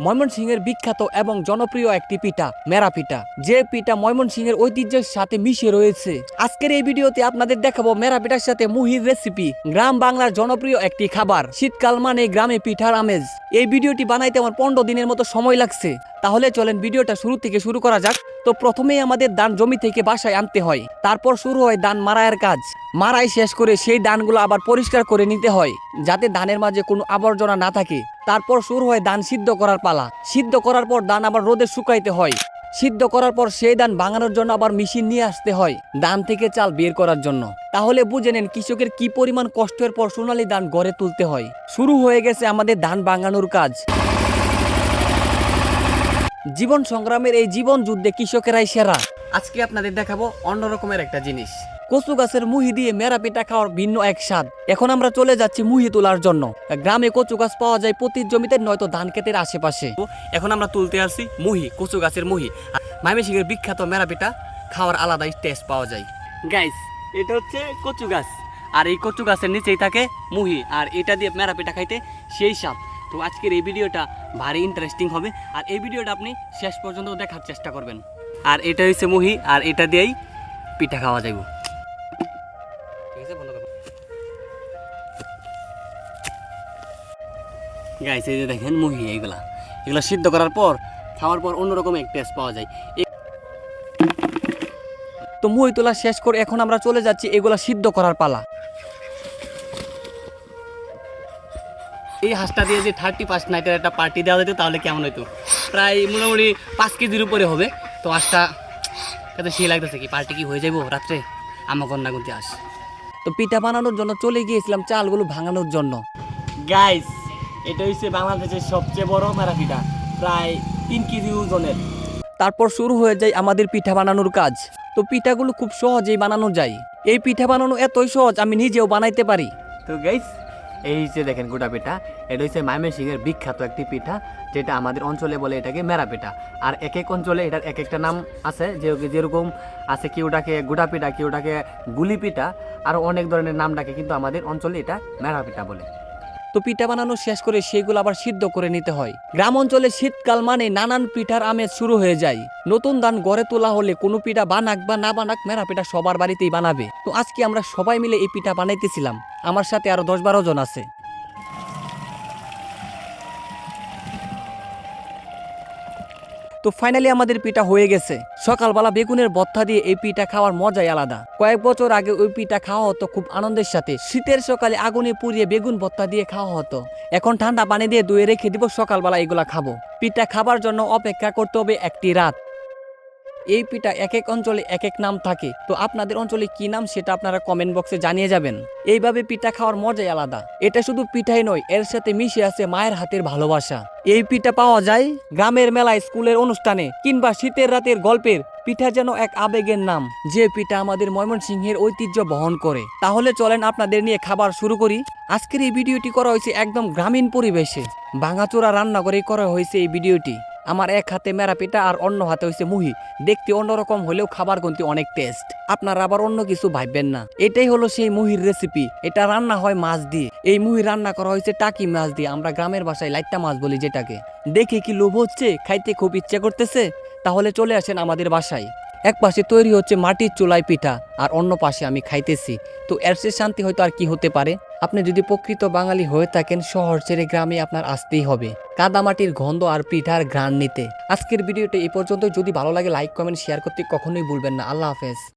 ময়মনসিংহের বিখ্যাত এবং জনপ্রিয় একটি পিঠা, মেরা পিঠা। যে পিঠা ময়মনসিংহের ঐতিহ্যের সাথে মিশে রয়েছে। আজকের এই ভিডিওতে আপনাদের দেখাবো মেরা পিঠার সাথে মুহির রেসিপি গ্রাম বাংলার জনপ্রিয় একটি খাবার। শীতকাল মানে গ্রামে পিঠার আমেজ। এই ভিডিওটি বানাইতে আমার পনেরো দিনের মতো সময় লাগছে। তাহলে চলেন ভিডিওটা শুরু থেকে শুরু করা যাক। তো প্রথমেই আমাদের ধান জমি থেকে বাসায় আনতে হয়। তারপর শুরু হয় ধান মারাইয়ের কাজ। মারাই শেষ করে সেই ধানগুলো আবার পরিষ্কার করে নিতে হয়, যাতে ধানের মাঝে কোনো আবর্জনা না থাকে। তারপর শুরু হয় ধান সিদ্ধ করার পালা। সিদ্ধ করার পর ধান আবার রোদে শুকাইতে হয়। সিদ্ধ করার পর সেই ধান ভাঙানোর জন্য আবার মেশিন নিয়ে আসতে হয় ধান থেকে চাল বের করার জন্য। তাহলে বুঝে নেন কৃষকের কি পরিমাণ কষ্টের পর সোনালী ধান গড়ে তুলতে হয়। শুরু হয়ে গেছে আমাদের ধান ভাঙানোর কাজ। জীবন সংগ্রামের এই জীবন যুদ্ধে কৃষকেরাই সেরা। আজকে আপনাদের দেখাবো অন্যরকমের একটা জিনিস। কচু গাছের মুহি দিয়ে মেরা পিঠা খাওয়ার ভিন্ন এক স্বাদ। এখন আমরা চলে যাচ্ছি মুহি তোলার জন্য। গ্রামে কচু গাছ পাওয়া যায় প্রতি জমিতে নয়তো ধান ক্ষেতের আশেপাশে। এখন আমরা তুলতে আসছি মুহি কচু গাছের মুহি। মাইমেসিংয়ের বিখ্যাত মেরা পিঠা খাওয়ার আলাদাই টেস্ট পাওয়া যায়। গাইস এটা হচ্ছে কচু গাছ। আর এই কচু গাছের নিচেই থাকে মুহি। আর এটা দিয়ে মেরা পিঠা খাইতে সেই স্বাদ। তো আজকের এই ভিডিওটা ভারী ইন্টারেস্টিং হবে। আর এই ভিডিওটা আপনি শেষ পর্যন্ত দেখার চেষ্টা করবেন। আর এটা হচ্ছে মুহি আর এটা দিয়েই পিঠা খাওয়া যাইব। গাইছে যে দেখেন মুহি এইগুলা। এগুলা সিদ্ধ করার পর, খাওয়ার পর অন্যরকম এক টেস্ট পাওয়া যায়। তো মুহি তোলা শেষ করে এখন আমরা চলে যাচ্ছি এগুলা সিদ্ধ করার পালা। এই হাঁসটা দিয়ে যে থার্টি ফার্স্ট নাইটের একটা পার্টি দেওয়া যেত, তাহলে কেমন হতো প্রায় মোটামুটি পাঁচ কেজির উপরে হবে। তো হাঁসটা কাছে সেই লাগতেছে কি পার্টি কি হয়ে যাব রাত্রে? আমার কন্যা গুনতে আস তো পিঠা বানানোর জন্য চলে গিয়েছিলাম চালগুলো ভাঙানোর জন্য। গাইস এটা হচ্ছে বাংলাদেশের সবচেয়ে বড় মেরা পিঠা প্রায় তিন কেজি ওজনের। তারপর শুরু হয়ে যায় আমাদের পিঠা বানানোর কাজ। তো পিঠাগুলো খুব সহজেই বানানো যায়। এই পিঠা বানানো এতই সহজ আমি নিজেও বানাইতে পারি। তো গাইস এই যে দেখেন গোটা পিঠা। এটা হচ্ছে ময়মনসিংহের বিখ্যাত একটি পিঠা যেটা আমাদের অঞ্চলে বলে এটাকে মেরা পিঠা। আর এক এক অঞ্চলে এটার এক একটা নাম আছে যে যেরকম আছে কেউটাকে গোটা পিঠা কেউটাকে গুলি পিঠা আরও অনেক ধরনের নাম ডাকে কিন্তু আমাদের অঞ্চলে এটা মেরা পিঠা বলে। তো পিঠা বানানো শেষ করে সেগুলো আবার সিদ্ধ করে নিতে হয়। গ্রাম অঞ্চলে শীতকাল মানে নানান পিঠার আমেজ শুরু হয়ে যায়। নতুন ধান গড়ে তোলা হলে কোনো পিঠা বানাক বা না বানাক মেরা পিঠা সবার বাড়িতেই বানাবে। তো আজকে আমরা সবাই মিলে এই পিঠা বানাইতেছিলাম। আমার সাথে আরও দশ বারো জন আছে। তো ফাইনালি আমাদের পিঠা হয়ে গেছে। সকালবেলা বেগুনের বত্তা দিয়ে এই পিঠা খাওয়ার মজাই আলাদা। কয়েক বছর আগে ওই পিঠা খাওয়া হতো খুব আনন্দের সাথে। শীতের সকালে আগুনে পুড়িয়ে বেগুন বত্তা দিয়ে খাওয়া হতো। এখন ঠান্ডা পানি দিয়ে ধুয়ে রেখে দিব, সকালবেলা এগুলা খাব। পিঠা খাবার জন্য অপেক্ষা করতে হবে একটি রাত। এই পিঠা এক এক অঞ্চলে এক এক নাম থাকে। তো আপনাদের অঞ্চলে কি নাম সেটা আপনারা কমেন্ট বক্সে জানিয়ে যাবেন। এইভাবে পিঠা খাওয়ার মজাই আলাদা। এটা শুধু পিঠাই নয়, এর সাথে মিশে আছে মায়ের হাতের ভালোবাসা। এই পিঠা পাওয়া যায় গ্রামের মেলায় স্কুলের অনুষ্ঠানে কিংবা শীতের রাতের গল্পের পিঠা যেন এক আবেগের নাম। যে পিঠা আমাদের ময়মনসিংহের ঐতিহ্য বহন করে। তাহলে চলেন আপনাদের নিয়ে খাবার শুরু করি। আজকের এই ভিডিওটি করা হয়েছে একদম গ্রামীণ পরিবেশে। ভাঙাচোরা রান্না করে করা হয়েছে এই ভিডিওটি। আমার এক হাতে মেরাপিটা আর অন্য হাতে হয়েছে মুহি। দেখতে অন্যরকম হলেও খাবার কিন্তু অনেক টেস্ট আপনার আবার অন্য কিছু ভাববেন না। এটাই হলো সেই মুহির রেসিপি এটা রান্না হয় মাছ দিয়ে। এই মুহি রান্না করা হয়েছে টাকি মাছ দিয়ে। আমরা গ্রামের ভাষায় লাইট্টা মাছ বলি যেটাকে। দেখে কি লোভ হচ্ছে? খাইতে খুব ইচ্ছে করতেছে? তাহলে চলে আসেন আমাদের বাসায়। এক পাশে তৈরি হচ্ছে মাটির চুলায় পিঠা, আর অন্য পাশে আমি খাইতেছি। তো এর শান্তি হয়তো আর কি হতে পারে? আপনি যদি প্রকৃত বাঙালি হয়ে থাকেন, শহর ছেড়ে গ্রামে আপনার আসতেই হবে। কাদামাটির গন্ধ আর পিঠার ঘ্রাণ নিতে। আজকের ভিডিওটি এই পর্যন্ত যদি ভালো লাগে লাইক কমেন্ট শেয়ার করতে কখনোই ভুলবেন না। আল্লাহ হাফেজ।